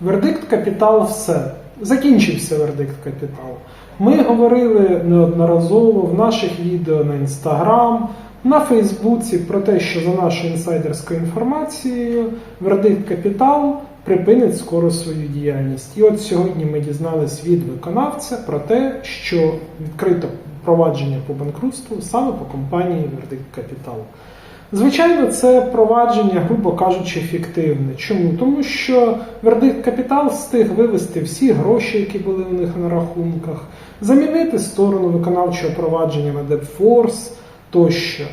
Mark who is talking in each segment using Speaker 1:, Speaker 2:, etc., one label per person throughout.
Speaker 1: Вердикт капітал все. Закінчився вердикт капітал. Ми говорили неодноразово в наших відео на інстаграм, на Фейсбуці про те, що за нашою інсайдерською інформацією вердикт капітал припинить скоро свою діяльність. І от сьогодні ми дізнались від виконавця про те, що відкрито провадження по банкрутству саме по компанії Вердикт Капітал. Звичайно, це провадження, грубо кажучи, фіктивне. Чому? Тому що вердикт капітал встиг вивести всі гроші, які були у них на рахунках, замінити сторону виконавчого провадження на Дебфорс тощо.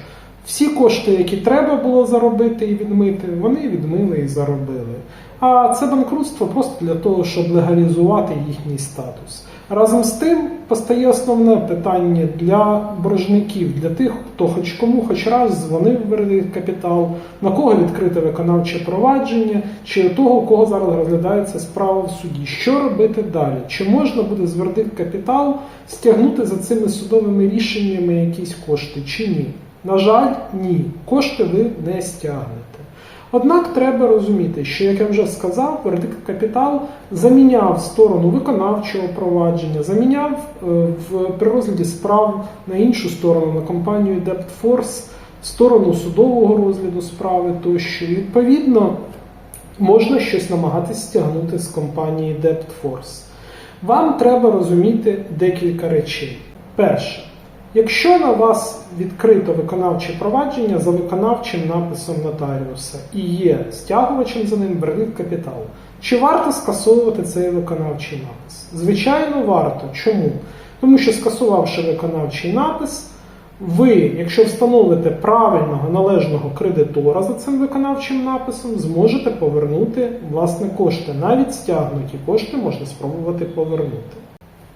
Speaker 1: Всі кошти, які треба було заробити і відмити, вони відмили і заробили. А це банкрутство просто для того, щоб легалізувати їхній статус. Разом з тим постає основне питання для боржників, для тих, хто хоч кому хоч раз дзвонив в капітал, на кого відкрите виконавче провадження, чи того, у кого зараз розглядається справа в суді. Що робити далі? Чи можна буде з вердикт капітал стягнути за цими судовими рішеннями якісь кошти, чи ні? На жаль, ні. Кошти ви не стягнете. Однак треба розуміти, що, як я вже сказав, вердикт капітал заміняв сторону виконавчого провадження, заміняв е, в при розгляді справ на іншу сторону, на компанію DebtForce, сторону судового розгляду справи тощо. І, Відповідно, можна щось намагатись стягнути з компанії DebtForce. Вам треба розуміти декілька речей. Перше. Якщо на вас відкрито виконавче провадження за виконавчим написом нотаріуса і є стягувачем за ним вердикт капітал, чи варто скасовувати цей виконавчий напис? Звичайно, варто. Чому? Тому що скасувавши виконавчий напис, ви, якщо встановите правильного належного кредитора за цим виконавчим написом, зможете повернути власне кошти. Навіть стягнуті кошти можна спробувати повернути.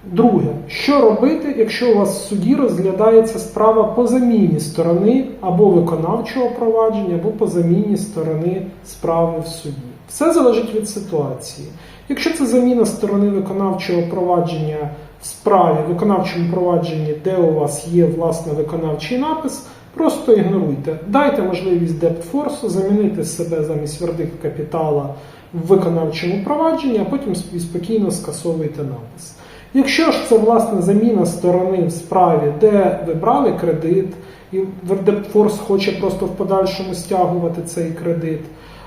Speaker 1: Друге, що робити, якщо у вас в суді розглядається справа по заміні сторони або виконавчого провадження, або по заміні сторони справи в суді? Все залежить від ситуації. Якщо це заміна сторони виконавчого провадження в справі, виконавчому провадженні, де у вас є власне виконавчий напис, просто ігноруйте. Дайте можливість Дептфорсу замінити себе замість вердикт капітала в виконавчому провадженні, а потім спокійно скасовуйте напис. Якщо ж це власне заміна сторони в справі, де ви брали кредит, і Вердепфорс хоче просто в подальшому стягувати цей кредит,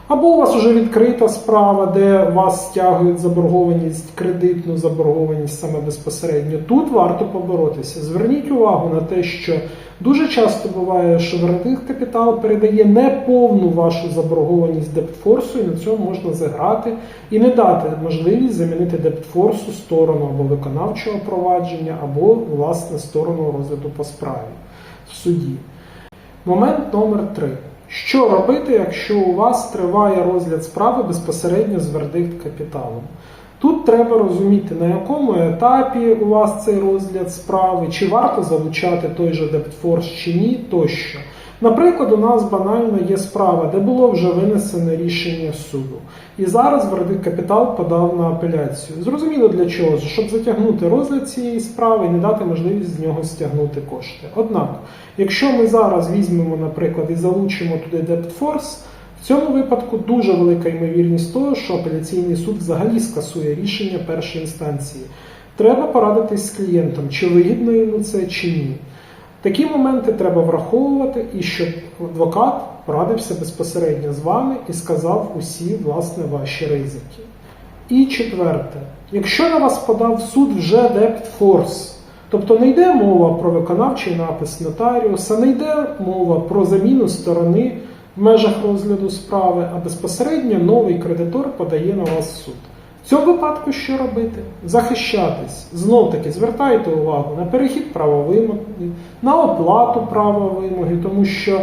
Speaker 1: або у вас вже відкрита справа, де вас стягують заборгованість, кредитну заборгованість саме безпосередньо, тут варто поборотися. Зверніть увагу на те, що дуже часто буває, що вердикт капітал передає неповну вашу заборгованість Дептфорсу, і на цьому можна заграти і не дати можливість замінити Дептфорсу сторону або виконавчого провадження, або власне сторону розгляду по справі в суді. Момент номер три. Що робити, якщо у вас триває розгляд справи безпосередньо з вердикт капіталом? Тут треба розуміти, на якому етапі у вас цей розгляд справи, чи варто залучати той же Дептфорс чи ні, тощо. Наприклад, у нас банально є справа, де було вже винесене рішення суду. І зараз вердикт капітал подав на апеляцію. Зрозуміло для чого, щоб затягнути розгляд цієї справи і не дати можливість з нього стягнути кошти. Однак, якщо ми зараз візьмемо, наприклад, і залучимо туди Дептфорс, в цьому випадку дуже велика ймовірність того, що апеляційний суд взагалі скасує рішення першої інстанції. Треба порадитись з клієнтом, чи вигідно йому це, чи ні. Такі моменти треба враховувати, і щоб адвокат порадився безпосередньо з вами і сказав усі власне ваші ризики. І четверте, якщо на вас подав суд вже Дептфорс, тобто не йде мова про виконавчий напис нотаріуса, не йде мова про заміну сторони в межах розгляду справи, а безпосередньо новий кредитор подає на вас суд. В цьому випадку що робити? Захищатись. Знов таки звертайте увагу на перехід права вимоги, на оплату права вимоги, тому що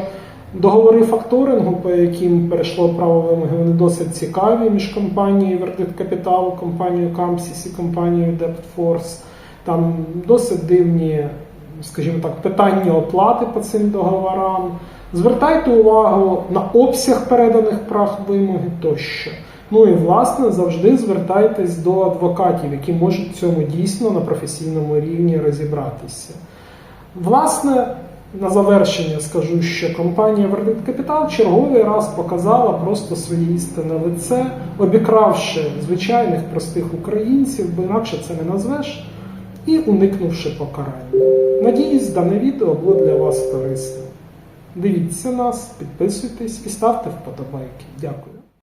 Speaker 1: договори факторингу, по яким перейшло право вимоги, вони досить цікаві між компанією Вердикт Капітал, компанією Камсіс і компанією Дептфорс. Там досить дивні, скажімо так, питання оплати по цим договорам. Звертайте увагу на обсяг переданих прав вимоги тощо. Ну і власне завжди звертайтесь до адвокатів, які можуть цьому дійсно на професійному рівні розібратися. Власне, на завершення скажу, що компанія Вердикт Капітал черговий раз показала просто своє істинне лице, обікравши звичайних простих українців, бо інакше це не назвеш, і уникнувши покарання. Надіюсь, дане відео було для вас корисним. Дивіться нас, підписуйтесь і ставте вподобайки. Дякую.